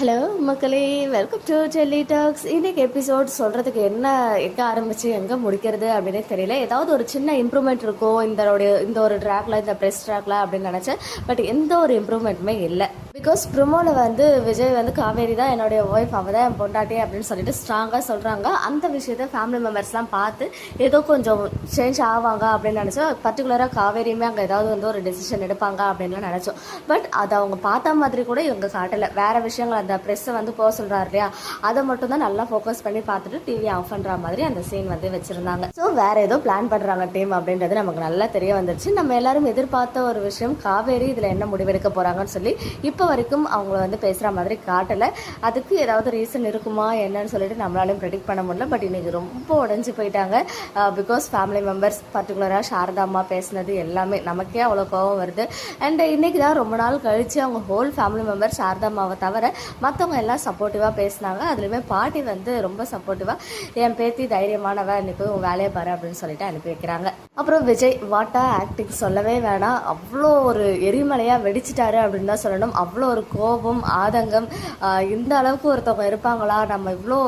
Hello மக்களே welcome to Delhi talks இன்னைக்கு episode சொல்கிறதுக்கு என்ன எங்கே ஆரம்பிச்சு எங்கே முடிக்கிறது அப்படின்னே தெரியல. ஏதாவது ஒரு சின்ன இம்ப்ரூவ்மெண்ட் இருக்கும் இந்த இந்த ஒரு ட்ராக்ல இந்த ப்ரெஸ் ட்ராக்ல அப்படின்னு நினச்சேன். பட் எந்த ஒரு இம்ப்ரூவ்மெண்ட்டுமே இல்லை. பிகாஸ் ப்ரொமோவில் வந்து விஜய் வந்து காவேரி தான் என்னுடைய ஒய்ஃப் அவள் தான் என் பொண்டாட்டி அப்படின்னு சொல்லிட்டு ஸ்ட்ராங்காக சொல்கிறாங்க அந்த விஷயத்த ஃபேமிலி மெம்பர்ஸ்லாம் பார்த்து ஏதோ கொஞ்சம் சேஞ்ச் ஆவாங்க அப்படின்னு நினச்சோம் பர்டிகுலராக காவேரியுமே அங்கே ஏதாவது வந்து ஒரு டெசிஷன் எடுப்பாங்க அப்படின்லாம் நினச்சோம். பட் அதை அவங்க பார்த்த மாதிரி கூட இவங்க காட்டலை. வேறு விஷயங்கள் அந்த ப்ரெஸ்ஸை வந்து போக சொல்கிறாரு இல்லையா? அதை மட்டும் தான் நல்லா ஃபோக்கஸ் பண்ணி பார்த்துட்டு டிவி ஆஃப் பண்ணுற மாதிரி அந்த சீன் வந்து வச்சுருந்தாங்க. ஸோ வேறு ஏதோ பிளான் பண்ணுறாங்க டீம் அப்படின்றது நமக்கு நல்லா தெரிய வந்துருச்சு. நம்ம எல்லாரும் எதிர்பார்த்த ஒரு விஷயம் காவேரி இதில் என்ன முடிவெடுக்க போகிறாங்கன்னு சொல்லி இப்போ வரைக்கும் அவங்கள வந்து பேசுகிற மாதிரி காட்டலை. அதுக்கு ஏதாவது ரீசன் இருக்குமா என்னன்னு சொல்லிட்டு நம்மளாலையும் ப்ரெடிக்ட் பண்ண முடியல. பட் இன்னைக்கு ரொம்ப உடஞ்சி போயிட்டாங்க. பிகாஸ் ஃபேமிலி மெம்பர்ஸ் பர்டிகுலராக சாரதா அம்மா பேசினது எல்லாமே நமக்கே அவ்வளோ கோவம் வருது. அண்ட் இன்னைக்கு தான் ரொம்ப நாள் கழித்து அவங்க ஹோல் ஃபேமிலி மெம்பர் சாரதா அம்மாவை தவிர மற்றவங்க எல்லாம் சப்போர்ட்டிவாக பேசினாங்க. அதுலேயுமே பாட்டி வந்து ரொம்ப சப்போர்ட்டிவாக என் பேத்தி தைரியமானவ இன்னைக்கு உன் வேலையை பாரு அப்படின்னு சொல்லிட்டு அனுப்பி வைக்கிறாங்க. அப்புறம் விஜய் வாட்டா ஆக்டிங் சொல்லவே வேணாம். அவ்வளோ ஒரு எரிமலையாக வெடிச்சிட்டாரு அப்படின்னு தான் சொல்லணும். அவ்வளோ அவ்வளோ ஒரு கோபம் ஆதங்கம் இந்த அளவுக்கு ஒருத்தவங்க இருப்பாங்களா? நம்ம இவ்வளோ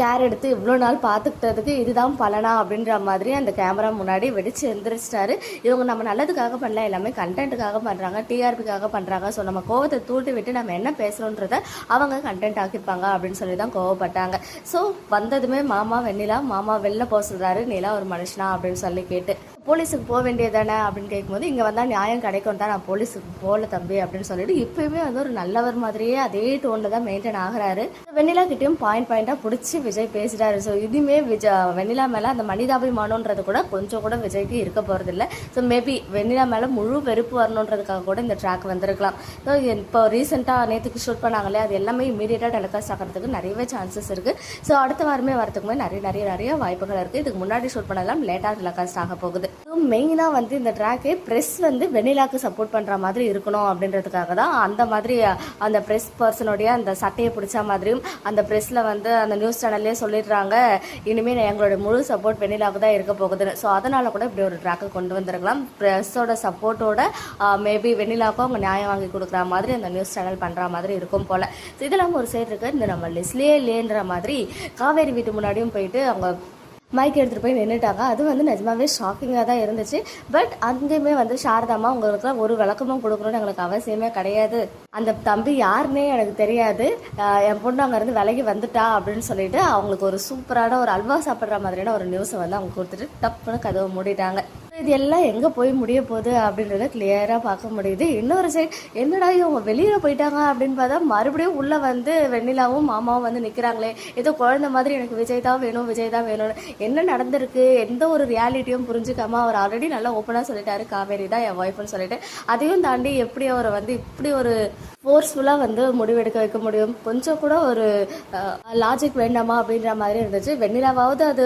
கேர் எடுத்து இவ்வளோ நாள் பார்த்துக்கிட்டதுக்கு இதுதான் பலனா அப்படின்ற மாதிரி அந்த கேமரா முன்னாடி வெடிச்சு எந்திரிச்சிட்டாரு. இவங்க நம்ம நல்லதுக்காக பண்ணல எல்லாமே கண்டென்ட்டுக்காக பண்ணுறாங்க டிஆர்பிக்காக பண்ணுறாங்க ஸோ நம்ம கோவத்தை தூட்டி விட்டு நம்ம என்ன பேசுகிறோன்றத அவங்க கண்டென்ட் ஆக்கிப்பாங்க அப்படின்னு சொல்லி தான் கோவப்பட்டாங்க. ஸோ வந்ததுமே மாமா வெண்ணிலா மாமா வெளில போக சொல்கிறாரு நிலா ஒரு மனுஷனா அப்படின்னு சொல்லி கேட்டு. போலீஸுக்கு போக வேண்டியதானே அப்படின்னு கேட்கும்போது இங்கே வந்தால் நியாயம் கிடைக்கும் தான் நான் போலீஸுக்கு போகல தம்பி அப்படின்னு சொல்லிட்டு இப்பயுமே வந்து ஒரு நல்லவர் மாதிரியே அதே டோனில் தான் மெயின்டைன் ஆகிறாரு. வெண்ணிலா கிட்டேயும் பாயிண்ட் பாயிண்டாக பிடிச்சி விஜய் பேசுகிறாரு ஸோ இதுவுமே விஜய் வெண்ணிலா மேலே அந்த மனிதாபிமானன்றது கூட கொஞ்சம் கூட விஜய்க்கு இருக்க போகிறதில்ல ஸோ மேபி வெண்ணிலா மேலே முழு வெறுப்பு வரணுன்றதுக்காக கூட இந்த ட்ராக் வந்திருக்கலாம். ஸோ இப்போ ரீசெண்டாக நேற்றுக்கு ஷூட் பண்ணாங்களே அது எல்லாமே இமீடியட்டாக டெலிகாஸ்ட் ஆகிறதுக்கு நிறையவே சான்சஸ் இருக்குது ஸோ அடுத்த வாரமே வரதுக்குமே நிறைய நிறைய நிறைய வாய்ப்புகள் இருக்குது இதுக்கு முன்னாடி ஷூட் பண்ணலாம் லேட்டாக டெலிகாஸ்ட் ஆக போகுது. மெயினாக வந்து இந்த ட்ராக்கே ப்ரெஸ் வந்து வெண்ணிலாக்கு சப்போர்ட் பண்ணுற மாதிரி இருக்கணும் அப்படின்றதுக்காக தான் அந்த மாதிரி அந்த ப்ரெஸ் பர்சனுடைய அந்த சட்டையை பிடிச்ச மாதிரியும் அந்த ப்ரெஸ்ஸில் வந்து அந்த நியூஸ் சேனல்லே சொல்லிடுறாங்க. இனிமேல் எங்களோட முழு சப்போர்ட் வெண்ணிலாவுக்கு தான் இருக்க போகுதுன்னு. ஸோ அதனால் கூட இப்படி ஒரு ட்ராக்கை கொண்டு வந்திருக்கலாம். ப்ரெஸ்ஸோட சப்போர்ட்டோட மேபி வெண்ணிலாவுக்கும் அவங்க நியாயம் வாங்கி கொடுக்குற மாதிரி அந்த நியூஸ் சேனல் பண்ணுற மாதிரி இருக்கும் போல். ஸோ இதெல்லாம் ஒரு சைடு இருக்குது இந்த நம்ம லிஸ்ட்லேயே இல்லைன்ற மாதிரி காவேரி வீட்டு முன்னாடியும் போயிட்டு அவங்க மைக் எடுத்துகிட்டு போய் நின்றுட்டாங்க அது வந்து நிஜமாவே ஷாக்கிங்காக தான் இருந்துச்சு. பட் அங்கேயுமே வந்து சாரதாமா உங்களுக்குலாம் ஒரு விளக்கமும் கொடுக்கணும்னு எங்களுக்கு அவசியமே கிடையாது. அந்த தம்பி யாருன்னே எனக்கு தெரியாது. என் பொண்ணு அங்கேருந்து விலகி வந்துட்டா அப்படின்னு சொல்லிட்டு அவங்களுக்கு ஒரு சூப்பரான ஒரு அல்வா சாப்பிட்ற மாதிரியான ஒரு நியூஸை வந்து அவங்க கொடுத்துட்டு டப்புன்னு கதவை மூடிட்டாங்க. இது எல்லாம் எங்கே போய் முடிய போகுது அப்படின்றத கிளியராக பார்க்க முடியுது. இன்னொரு சைடு என்னடா இவங்க வெளியில் போயிட்டாங்க அப்படின்னு பார்த்தா மறுபடியும் உள்ளே வந்து வெண்ணிலாவும் மாமாவும் வந்து நிற்கிறாங்களே ஏதோ குழந்தை மாதிரி எனக்கு விஜய் தான் வேணும் விஜய் தான் வேணும்னு. என்ன நடந்திருக்கு? எந்த ஒரு ரியாலிட்டியும் புரிஞ்சுக்காம அவர் ஆல்ரெடி நல்லா ஓப்பனாக சொல்லிட்டாரு. காவேரி தான் என் ஒய்ஃப்னு சொல்லிட்டு. அதையும் தாண்டி எப்படி அவரை வந்து இப்படி ஒரு ஃபோர்ஸ்ஃபுல்லாக வந்து முடிவெடுக்க வைக்க முடியும்? கொஞ்சம் கூட ஒரு லாஜிக் வேண்டாமா அப்படின்ற மாதிரி இருந்துச்சு. வெண்ணிலாவாவது அது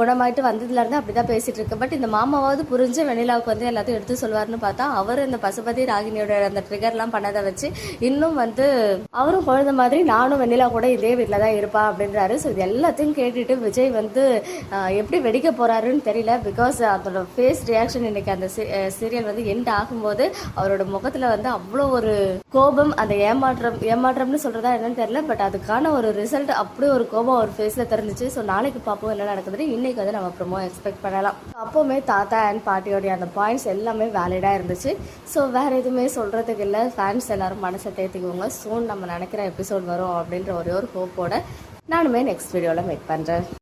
குணமாயிட்டு வந்ததுலேருந்து அப்படி தான் பேசிட்டு இருக்கு. பட் இந்த மாமாவாவது புரிஞ்சு வெண்ணிலாவுக்கு வந்து எல்லாத்தையும் எடுத்து சொல்வார்னு பார்த்தா அவர் இந்த பசுபதி ராகினியோட அந்த ட்ரிகர்லாம் பண்ணதை வச்சு இன்னும் வந்து அவரும் குழந்த மாதிரி நானும் வெண்ணிலா கூட இதே வீட்டில் தான் இருப்பா அப்படின்றாரு. ஸோ இது எல்லாத்தையும் கேட்டுட்டு விஜய் வந்து எப்படி வெடிக்க போறாருன்னு தெரியல. பிகாஸ் அதோட ஃபேஸ் ரியாக்ஷன் இன்னைக்கு அந்த சீரியல் வந்து எண்ட் ஆகும்போது அவரோட முகத்தில் வந்து அவ்வளோ ஒரு கோபம் அந்த ஏமாற்றம் ஏமாற்றம்னு சொல்றதா என்னன்னு தெரியல. பட் அதுக்கான ஒரு ரிசல்ட் அப்படி ஒரு கோபம் அவர் ஃபேஸில் தெரிஞ்சிச்சு. ஸோ நாளைக்கு பார்ப்போம் என்ன நடக்குதுன்னு. இன்னைக்கு வந்து நம்ம ப்ரொமோ எக்ஸ்பெக்ட் பண்ணலாம். அப்போவுமே தாத்தா அண்ட் பாட்டியோடைய அந்த பாயிண்ட்ஸ் எல்லாமே வேலிடாக இருந்துச்சு. ஸோ வேற எதுவுமே சொல்றதுக்கு இல்லை. ஃபேன்ஸ் எல்லாரும் மனசை தேர்த்திக்குவோங்க சூன் நம்ம நினைக்கிற எபிசோட் வரும் அப்படின்ற ஒரே ஒரு ஹோப்போட நானுமே நெக்ஸ்ட் வீடியோவில் மீட் பண்ணுறேன்